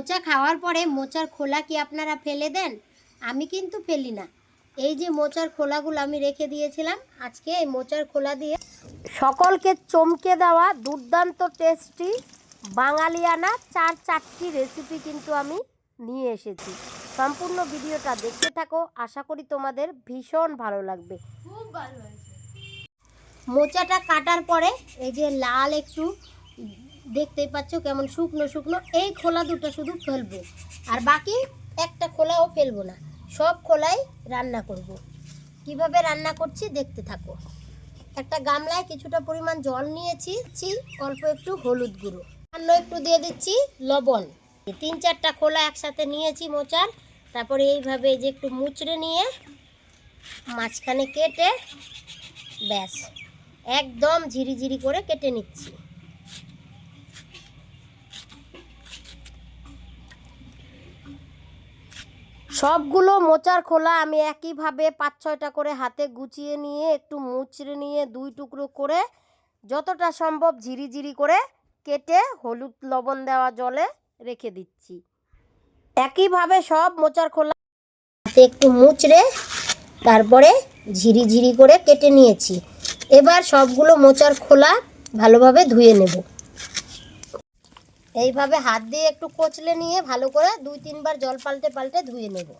মোচা খাওয়ার পরে মোচার খোলা কি আপনারা ফেলে দেন? আমি কিন্তু ফেলি না। এই যে মোচার খোলাগুলো আমি রেখে দিয়েছিলাম আজকে এই মোচার খোলা দিয়ে সকলকে চমকে দেওয়া দুর্দান্ত টেস্টি বাঙালিয়ানা চার চারটি রেসিপি কিন্তু আমি নিয়ে এসেছি। সম্পূর্ণ ভিডিওটা দেখতে থাকো আশা করি তোমাদের ভীষণ ভালো লাগবে। মোচাটা কাটার পরে এই যে লাল একটু দেখতেই পাচ্ছ কেমন শুকনো শুকনো। এই খোলা দুটো শুধু ফেলব। আর বাকি একটা খোলাও ফেলব না। সব খোলাই রান্না করব। কীভাবে রান্না করছি দেখতে থাকো। একটা গামলায় কিছুটা পরিমাণ জল নিয়েছি। অল্প একটু হলুদ গুঁড়ো। সামান্য একটু দিয়ে দিচ্ছি লবণ। তিন চারটা খোলা একসাথে নিয়েছি মোচার। তারপরে এইভাবে এই যে একটু মুচড়ে নিয়ে মাঝখানে কেটে ব্যাস। একদম ঝিরিঝিরি করে কেটে নিচ্ছি। সবগুলো মোচার খোলা আমি একইভাবে পাঁচ ছয়টা করে হাতে গুছিয়ে নিয়ে, একটু মুচড়ে নিয়ে দুই টুকরো করে যতটা সম্ভব ঝিরিঝিরি করে কেটে হলুদ লবণ দেওয়া জলে রেখে দিচ্ছি। একইভাবে সব মোচার খোলা হাতে একটু মুচড়ে তারপরে ঝিরিঝিরি করে কেটে নিয়েছি। এবার সবগুলো মোচার খোলা ভালোভাবে ধুয়ে নেব। এইভাবে হাত দিয়ে একটু কচলে নিয়ে ভালো করে দুই তিনবার জল পাল্টে পাল্টে ধুয়ে নেব।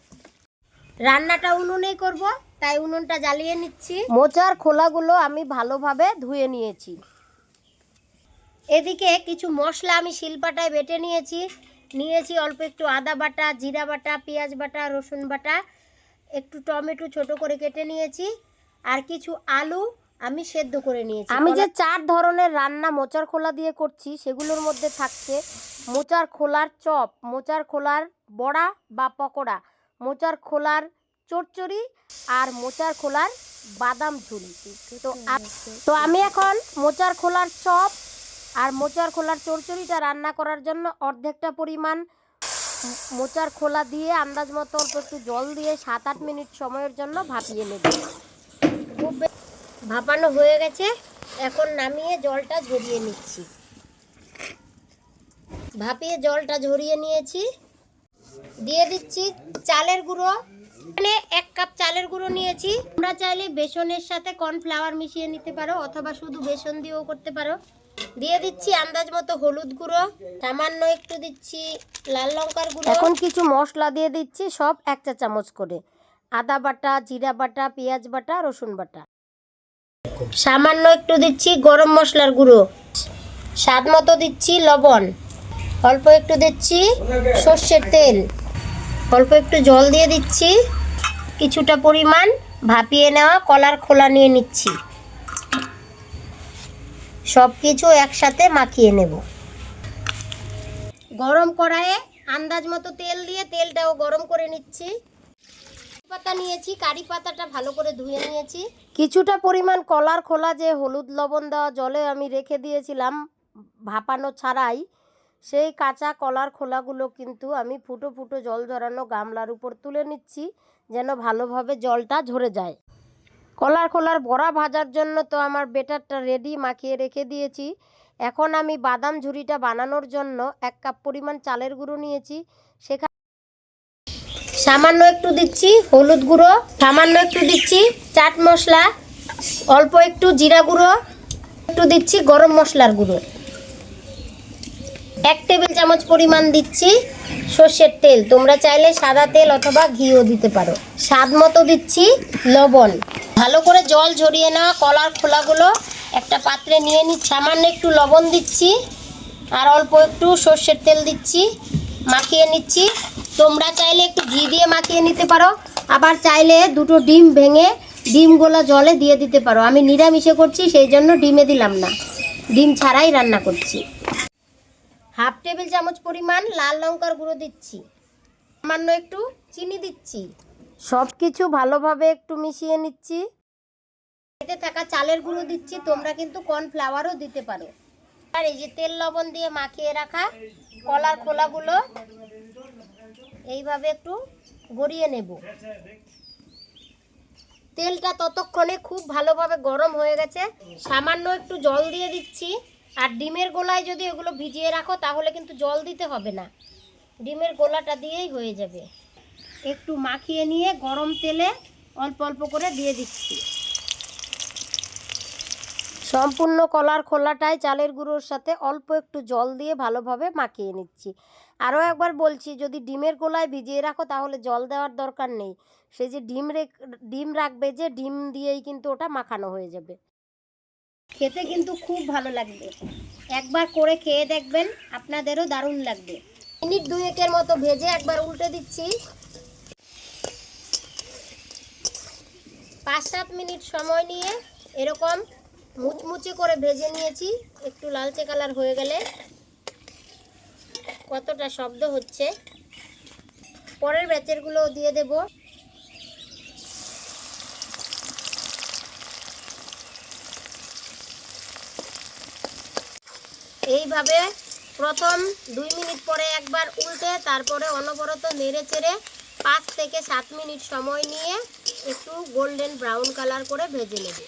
রান্নাটা উনুনেই করব, তাই উনুনটা জ্বালিয়ে নিচ্ছি। মোচার খোলাগুলো আমি ভালোভাবে ধুয়ে নিয়েছি। এদিকে কিছু মশলা আমি শিলপাটায় বেটে নিয়েছি। নিয়েছি অল্প একটু আদা বাটা, জিরা বাটা, পেঁয়াজ বাটা, রসুন বাটা, একটু টমেটো ছোট করে কেটে নিয়েছি। আর কিছু আলু আমি সেদ্ধ করে নিয়েছি। আমি যে চার ধরনের রান্না মোচার খোলা দিয়ে করছি সেগুলোর মধ্যে থাকছে মোচার খোলার চপ মোচার খোলার বড়া বা পকোড়া মোচার খোলার চচ্চড়ি আর মোচার খোলার বাদাম ঝুলি তো তো আমি এখন মোচার খোলার চপ আর মোচার খোলার চচ্চড়িটা রান্না করার জন্য অর্ধেকটা পরিমাণ মোচার খোলা দিয়ে আন্দাজ মতো অল্প একটু জল দিয়ে সাত আট মিনিট সময়ের জন্য ভাপিয়ে নেব। ভাপানো হয়ে গেছে। এখন নামিয়ে জলটা ঝরিয়ে নিচ্ছি। ভাপিয়ে জলটা ঝরিয়ে নিয়েছি। দিয়ে দিচ্ছি চালের গুঁড়ো। এখানে এক কাপ চালের গুঁড়ো নিয়েছি। তোমরা চাইলে বেসনের সাথে কর্নফ্লাওয়ার মিশিয়ে নিতে পারো, অথবা শুধু বেসন দিয়েও করতে পারো। দিয়ে দিচ্ছি আন্দাজ মতো হলুদ গুঁড়ো। সামান্য একটু দিচ্ছি লাল লঙ্কার গুঁড়ো। এখন কিছু মশলা দিয়ে দিচ্ছি সব এক চা চামচ করে। আদা বাটা, জিরা বাটা, পেঁয়াজ বাটা, রসুন বাটা। সামান্য একটু দিচ্ছি গরম মশলার গুঁড়ো। স্বাদ মতো দিচ্ছি লবণ। অল্প একটু দিচ্ছি সর্ষের তেল। অল্প একটু জল দিয়ে দিচ্ছি। কিছুটা পরিমাণ ভাপিয়ে নেওয়া কলার খোলা নিয়ে নিচ্ছি। সব কিছু একসাথে মাখিয়ে নেব। গরম কড়াইয়ে আন্দাজ মতো তেল দিয়ে তেলটাও গরম করে নিচ্ছি। পাতা নিয়েছি, কারি পাতাটা ভালো করে ধুয়ে নিয়েছি। কিছুটা পরিমাণ কলার খোলা যে হলুদ লবণ দেওয়া জলে আমি রেখে দিয়েছিলাম ভাপানো ছাড়াই, সেই কাঁচা কলার খোলাগুলো কিন্তু আমি ফুটো ফুটো জল ঝরানো গামলার উপর তুলে নিচ্ছি, যেন ভালোভাবে জলটা ঝরে যায়। কলার খোলার বড়া ভাজার জন্য তো আমার বেটারটা রেডি মাখিয়ে রেখে দিয়েছি। এখন আমি বাদাম ঝুড়িটা বানানোর জন্য এক কাপ পরিমাণ চালের গুঁড়ো নিয়েছি সেখানে সামান্য একটু দিচ্ছি হলুদ গুঁড়ো, সামান্য একটু দিচ্ছি চাট মশলা, অল্প একটু জিরা গুঁড়ো, একটু দিচ্ছি গরম মশলার গুঁড়ো। এক টেবিল চামচ পরিমাণ দিচ্ছি সর্ষের তেল। তোমরা চাইলে সাদা তেল অথবা ঘিও দিতে পারো। স্বাদ মতো দিচ্ছি লবণ। ভালো করে জল ঝরিয়ে নেওয়া কলার খোলাগুলো একটা পাত্রে নিয়ে নিচ্ছি সামান্য একটু লবণ দিচ্ছি আর অল্প একটু সর্ষের তেল দিচ্ছি। মাখিয়ে নিচ্ছি। তোমরা চাইলে একটু ঘি দিয়ে মাখিয়ে নিতে পারো, আবার চাইলে দুটো ডিম ভেঙে ডিমগুলো জলে দিয়ে দিতে পারো। আমি নিরামিষে করছি, সেই জন্য ডিমে দিলাম না। ডিম ছাড়াই রান্না করছি। হাফ টেবিল চামচ পরিমাণ লাল লঙ্কার গুঁড়ো দিচ্ছি। সামান্য একটু চিনি দিচ্ছি। সব কিছু ভালোভাবে একটু মিশিয়ে নিচ্ছি। এতে থাকা চালের গুঁড়ো দিচ্ছি, তোমরা কিন্তু কর্নফ্লাওয়ারও দিতে পারো। আর এই যে তেল লবণ দিয়ে মাখিয়ে রাখা কলার খোলাগুলো এইভাবে একটু গড়িয়ে নেব। তেলটা ততক্ষণে খুব ভালোভাবে গরম হয়ে গেছে। সামান্য একটু জল দিয়ে দিচ্ছি। আর ডিমের গোলায় যদি এগুলো ভিজিয়ে রাখো, তাহলে কিন্তু জল দিতে হবে না। ডিমের গোলাটা দিয়েই হয়ে যাবে। একটু মাখিয়ে নিয়ে গরম তেলে অল্প অল্প করে দিয়ে দিচ্ছি। সম্পূর্ণ কলার খোলাটায় চালের গুঁড়োর সাথে অল্প একটু জল দিয়ে ভালোভাবে মাখিয়ে নিচ্ছি। আরও একবার বলছি, যদি ডিমের গোলায় ভিজিয়ে রাখো তাহলে জল দেওয়ার দরকার নেই। সে যে ডিম রেখ, ডিম রাখবে যে ডিম দিয়েই কিন্তু ওটা মাখানো হয়ে যাবে। খেতে কিন্তু খুব ভালো লাগবে। একবার করে খেয়ে দেখবেন, আপনাদেরও দারুণ লাগবে। মিনিট দুয়েকের মতো ভেজে একবার উল্টে দিচ্ছি। পাঁচ সাত মিনিট সময় নিয়ে এরকম মুচমুচে করে ভেজে নিয়েছি। একটু লালচে কালার হয়ে গেলে কতটা শব্দ হচ্ছে। পরের ব্যাচেরগুলো দিয়ে দেব। এইভাবে প্রথম দুই মিনিট পরে একবার উল্টে, তারপরে অনবরত নেড়ে চেড়ে পাঁচ থেকে সাত মিনিট সময় নিয়ে একটু গোল্ডেন ব্রাউন কালার করে ভেজে নেব।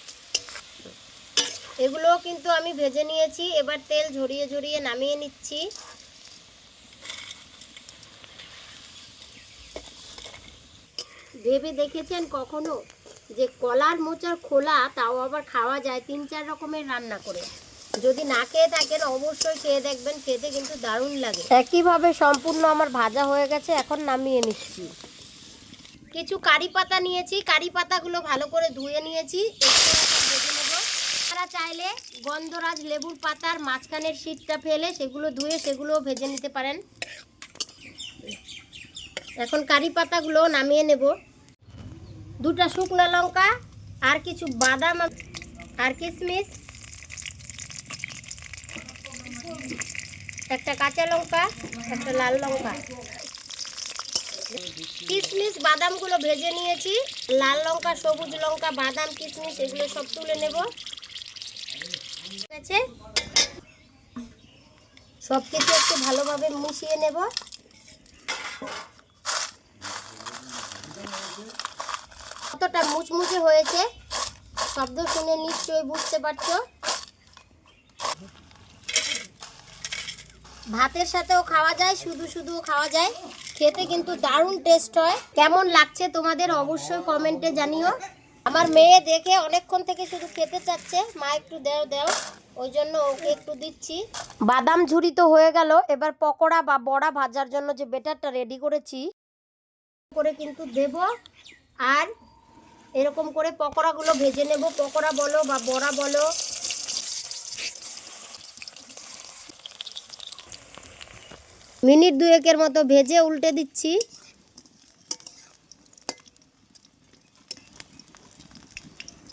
এগুলোও কিন্তু আমি ভেজে নিয়েছি। এবার তেল ঝরিয়ে ঝরিয়ে নামিয়ে নিচ্ছি। ভেবে দেখেছেন কখনো? যে কলার মোচার খোলা তাও আবার খাওয়া যায় তিন চার রকমের রান্না করে। যদি না খেয়ে থাকেন অবশ্যই খেয়ে দেখবেন খেতে কিন্তু দারুণ লাগে। একইভাবে সম্পূর্ণ আমার ভাজা হয়ে গেছে এখন নামিয়ে নিচ্ছি। কিছু কারি পাতা নিয়েছি কারি পাতাগুলো ভালো করে ধুয়ে নিয়েছি। একটু ভেজে নেব। আপনারা চাইলে গন্ধরাজ লেবুর পাতার মাঝখানের শীতটা ফেলে সেগুলো ধুয়ে সেগুলোও ভেজে নিতে পারেন। এখন কারি পাতাগুলো নামিয়ে নেব। দুটা শুকনো লঙ্কা, আর কিছু বাদাম আর কিশমিশ, একটা কাঁচা লঙ্কা, একটা লাল লঙ্কা। কিশমিশ বাদামগুলো ভেজে নিয়েছি। লাল লঙ্কা, সবুজ লঙ্কা, বাদাম, কিশমিশ, এগুলো সব তুলে নেব। আছে সব কিছু একটু ভালোভাবে মিশিয়ে নেব। কতটা মুচমুচে হয়েছে। শব্দ শুনে নিশ্চয়ই বুঝতে পারছ। ভাতের সাথেও খাওয়া যায়, শুধু শুধুও খাওয়া যায়। খেতে কিন্তু দারুণ টেস্ট হয়। কেমন লাগছে তোমাদের অবশ্যই কমেন্টে জানিও। আমার মেয়ে দেখে অনেকক্ষণ থেকে শুধু খেতে চাচ্ছে। মা একটু দেও দেও। ওই জন্য ওকে একটু দিচ্ছি। বাদাম ঝুরি তো হয়ে গেল। এবার পকোড়া বা বড়া ভাজার জন্য যে বেটারটা রেডি করেছি, করে কিন্তু দেব। আর এরকম করে পকোড়াগুলো ভেজে নেব। পকোড়া বলো বা বড়া বলো। মিনিট দুয়েকের মতো ভেজে উল্টে দিচ্ছি।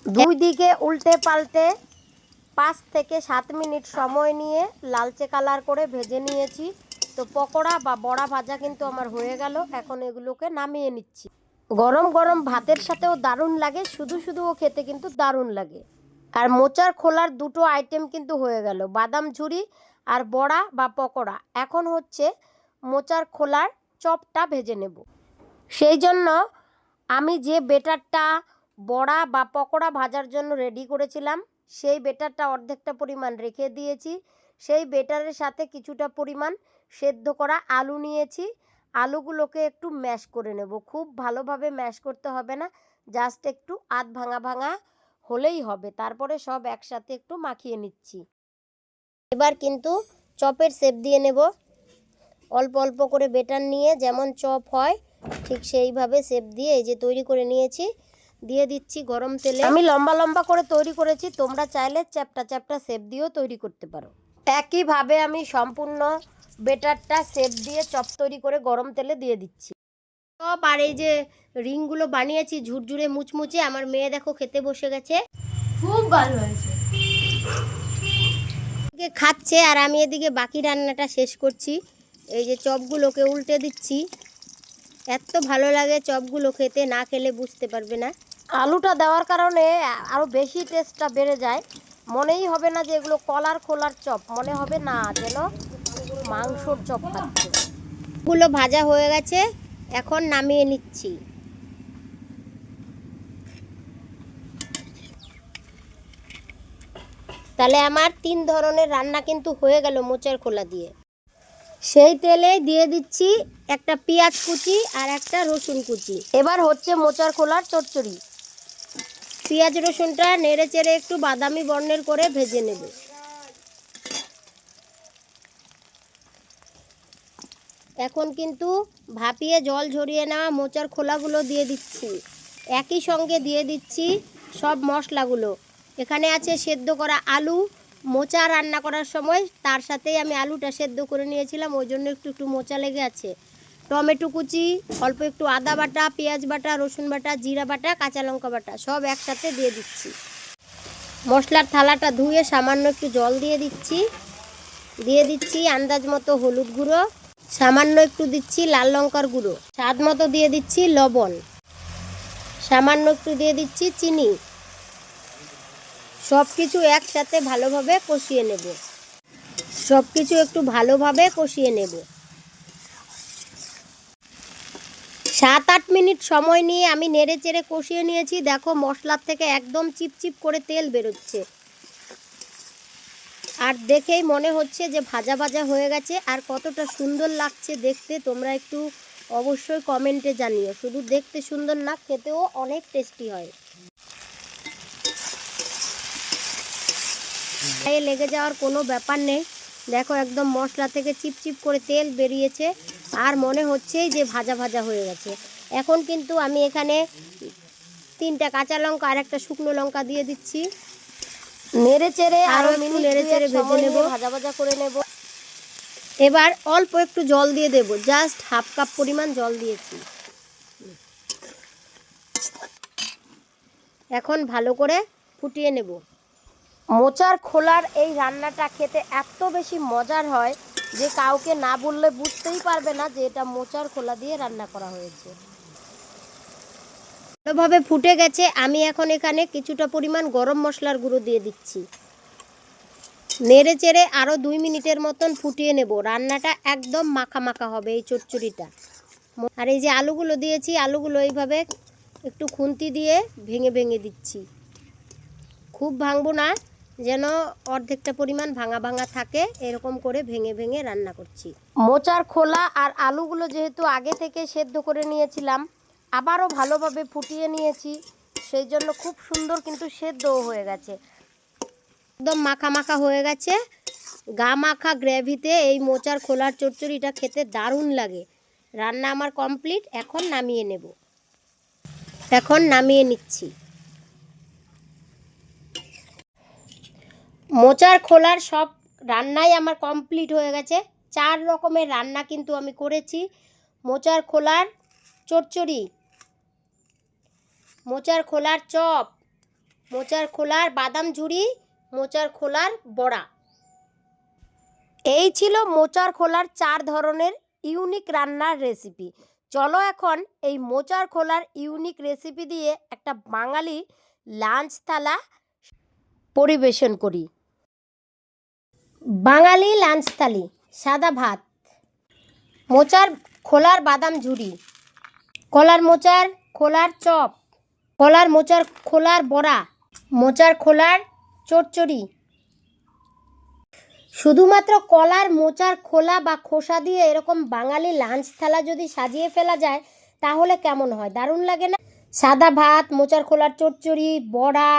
দুই দিকে উল্টে পাল্টে পাঁচ থেকে সাত মিনিট সময় নিয়ে লালচে কালার করে ভেজে নিয়েছি। তো পকোড়া বা বড়া ভাজা কিন্তু আমার হয়ে গেল। এখন এগুলোকে নামিয়ে নিচ্ছি। গরম গরম ভাতের সাথেও দারুণ লাগে, শুধু শুধুও খেতে কিন্তু দারুণ লাগে। আর মোচার খোলার দুটো আইটেম কিন্তু হয়ে গেল, বাদাম ঝুরি আর বড়া বা পকোড়া। এখন হচ্ছে মোচার খোলার চপটা ভেজে নেব। সেই জন্য আমি যে বেটারটা বড়া বা পকোড়া ভাজার জন্য রেডি করেছিলাম, সেই বেটারটা অর্ধেকটা পরিমাণ রেখে দিয়েছি। সেই বেটারের সাথে কিছুটা পরিমাণ সেদ্ধ করা আলু নিয়েছি। আলুগুলোকে একটু ম্যাশ করে নেব। খুব ভালোভাবে ম্যাশ করতে হবে না জাস্ট একটু আধ ভাঙা ভাঙা হলেই হবে। তারপরে সব একসাথে একটু মাখিয়ে নিচ্ছি। এবার কিন্তু চপের শেপ দিয়ে নেব। অল্প অল্প করে বেটার নিয়ে যেমন চপ হয়, ঠিক সেইভাবে শেপ দিয়ে এই যে তৈরি করে নিয়েছি। দিয়ে দিচ্ছি গরম তেলে। আমি লম্বা লম্বা করে তৈরি করেছি, তোমরা চাইলে চ্যাপটা চ্যাপটা শেপ দিয়েও তৈরি করতে পারো। একইভাবে আমি সম্পূর্ণ বেটারটা শেপ দিয়ে চপ তৈরি করে গরম তেলে দিয়ে দিচ্ছি। চপ আর এই যে রিংগুলো বানিয়েছি ঝুরঝুরে মুচমুচে আমার মেয়ে দেখো খেতে বসে গেছে। খুব ভালো হয়েছে। খাচ্ছে আর আমি এদিকে বাকি রান্নাটা শেষ করছি। এই যে চপগুলোকে উল্টে দিচ্ছি। এত ভালো লাগে চপগুলো খেতে না খেলে বুঝতে পারবে না। আলুটা দেওয়ার কারণে আরও বেশি টেস্টটা বেড়ে যায়। মনেই হবে না যে এগুলো কলার খোলার চপ মনে হবে না যেন মাংসর চপ খাচ্ছে। গুলো ভাজা হয়ে গেছে, এখন নামিয়ে নিচ্ছি। তাহলে আমার তিন ধরনের রান্না কিন্তু হয়ে গেল মোচার খোলা দিয়ে। সেই তেলে দিয়ে দিচ্ছি একটা পেঁয়াজ কুচি আর একটা রসুন কুচি। এবার হচ্ছে মোচার খোলার চচ্চড়ি। পেঁয়াজ রসুনটা নেড়ে চেড়ে একটু বাদামি বর্ণের করে ভেজে নেব। এখন কিন্তু ভাপিয়ে জল ঝরিয়ে নেওয়া মোচার খোলাগুলো দিয়ে দিচ্ছি। একই সঙ্গে দিয়ে দিচ্ছি সব মশলাগুলো। এখানে আছে সেদ্ধ করা আলু, মোচা রান্না করার সময় তার সাথেই আমি আলুটা সেদ্ধ করে নিয়েছিলাম, ওই জন্য একটু একটু মোচা লেগে আছে। টমেটো কুচি, অল্প একটু আদা বাটা, পেঁয়াজ বাটা, রসুন বাটা, জিরা বাটা, কাঁচা লঙ্কা বাটা, সব একসাথে দিয়ে দিচ্ছি। মশলার থালাটা ধুয়ে সামান্য একটু জল দিয়ে দিচ্ছি। দিয়ে দিচ্ছি আন্দাজ মতো হলুদ গুঁড়ো সামান্য একটু দিচ্ছি লাল লঙ্কার গুঁড়ো। স্বাদ মতো দিয়ে দিচ্ছি লবণ। সামান্য একটু দিয়ে দিচ্ছি চিনি। সব কিছু একসাথে ভালোভাবে কষিয়ে নেব। সব কিছু একটু ভালোভাবে কষিয়ে নেব। সাত আট মিনিট সময় নিয়ে আমি নেড়ে চেড়ে কষিয়ে নিয়েছি। দেখো মশলার থেকে একদম চিপচিপ করে তেল বেরোচ্ছে। আর দেখেই মনে হচ্ছে যে ভাজা ভাজা হয়ে গেছে আর কতটা সুন্দর লাগছে দেখতে। তোমরা একটু অবশ্যই কমেন্টে জানিও। শুধু দেখতে সুন্দর না, খেতেও অনেক টেস্টি হয়। গায়ে লেগে যাওয়ার কোনো ব্যাপার নেই। দেখো একদম মশলা থেকে চিপচিপ করে তেল বেরিয়েছে আর মনে হচ্ছেই যে ভাজা ভাজা হয়ে গেছে। এখন কিন্তু আমি এখানে তিনটা কাঁচা লঙ্কা আর একটা শুকনো লঙ্কা দিয়ে দিচ্ছি। নেড়ে চেড়ে আরও একটু নেড়ে চেড়ে ভেজে নেব। ভাজা ভাজা করে নেব। এবার অল্প একটু জল দিয়ে দেব। জাস্ট হাফ কাপ পরিমাণ জল দিয়েছি। এখন ভালো করে ফুটিয়ে নেব। মোচার খোলার এই রান্নাটা খেতে এত বেশি মজার হয় যে কাউকে না বললে বুঝতেই পারবে না যে এটা মোচার খোলা দিয়ে রান্না করা হয়েছে। ভালোভাবে ফুটে গেছে, আমি এখন এখানে কিছুটা পরিমাণ গরম মশলার গুঁড়ো দিয়ে দিচ্ছি। নেড়ে চেড়ে আরও দুই মিনিটের মতন ফুটিয়ে নেব। রান্নাটা একদম মাখা মাখা হবে এই চচ্চড়িটা। আর এই যে আলুগুলো দিয়েছি, আলুগুলো এইভাবে একটু খুন্তি দিয়ে ভেঙে ভেঙে দিচ্ছি। খুব ভাঙবো না, যেন অর্ধেকটা পরিমাণ ভাঙা ভাঙা থাকে, এরকম করে ভেঙে ভেঙে রান্না করছি। মোচার খোলা আর আলুগুলো যেহেতু আগে থেকে সেদ্ধ করে নিয়েছিলাম আবারও ভালোভাবে ফুটিয়ে নিয়েছি। সেই জন্য খুব সুন্দর কিন্তু সেদ্ধও হয়ে গেছে। একদম মাখা মাখা হয়ে গেছে। গা মাখা গ্রেভিতে এই মোচার খোলার চচ্চড়িটা খেতে দারুণ লাগে। রান্না আমার কমপ্লিট, এখন নামিয়ে নেব। এখন নামিয়ে নিচ্ছি। মোচার খোলার সব রান্নাই আমার কমপ্লিট হয়ে গেছে। চার রকমের রান্না কিন্তু আমি করেছি। মোচার খোলার চচ্চড়ি মোচার খোলার চপ, মোচার খোলার বাদাম ঝুড়ি, মোচার খোলার বড়া। এই ছিল মোচার খোলার চার ধরনের ইউনিক রান্নার রেসিপি। চলো এখন এই মোচার খোলার ইউনিক রেসিপি দিয়ে একটা বাঙালি লাঞ্চ থালা পরিবেশন করি। বাঙালি লাঞ্চ থালি, সাদা ভাত, মোচার খোলার বাদাম ঝুড়ি, কলার মোচার খোলার চপ কলার মোচার খোলার বড়া, মোচার খোলার চচ্চড়ি শুধুমাত্র কলার মোচার খোলা বা খোসা দিয়ে এরকম বাঙালি লাঞ্চ থালা যদি সাজিয়ে ফেলা যায়, তাহলে কেমন হয়? দারুণ লাগে না? সাদা ভাত, মোচার খোলার চচ্চড়ি বড়া,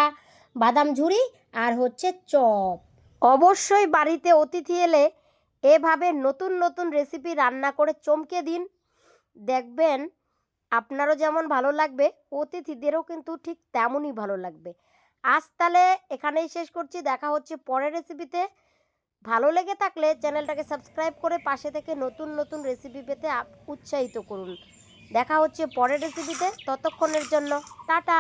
বাদাম ঝুড়ি আর হচ্ছে চপ। অবশ্যই বাড়িতে অতিথি এলে এভাবে নতুন নতুন রেসিপি রান্না করে চমকে দিন। দেখবেন আপনারও যেমন ভালো লাগবে, অতিথিদেরও কিন্তু ঠিক তেমনই ভালো লাগবে। আজ তাহলে এখানেই শেষ করছি, দেখা হচ্ছে পরের রেসিপিতে ভালো লেগে থাকলে চ্যানেলটাকে সাবস্ক্রাইব করে পাশে থেকে নতুন নতুন রেসিপি পেতে উৎসাহিত করুন। দেখা হচ্ছে পরের রেসিপিতে ততক্ষণের জন্য, টাটা!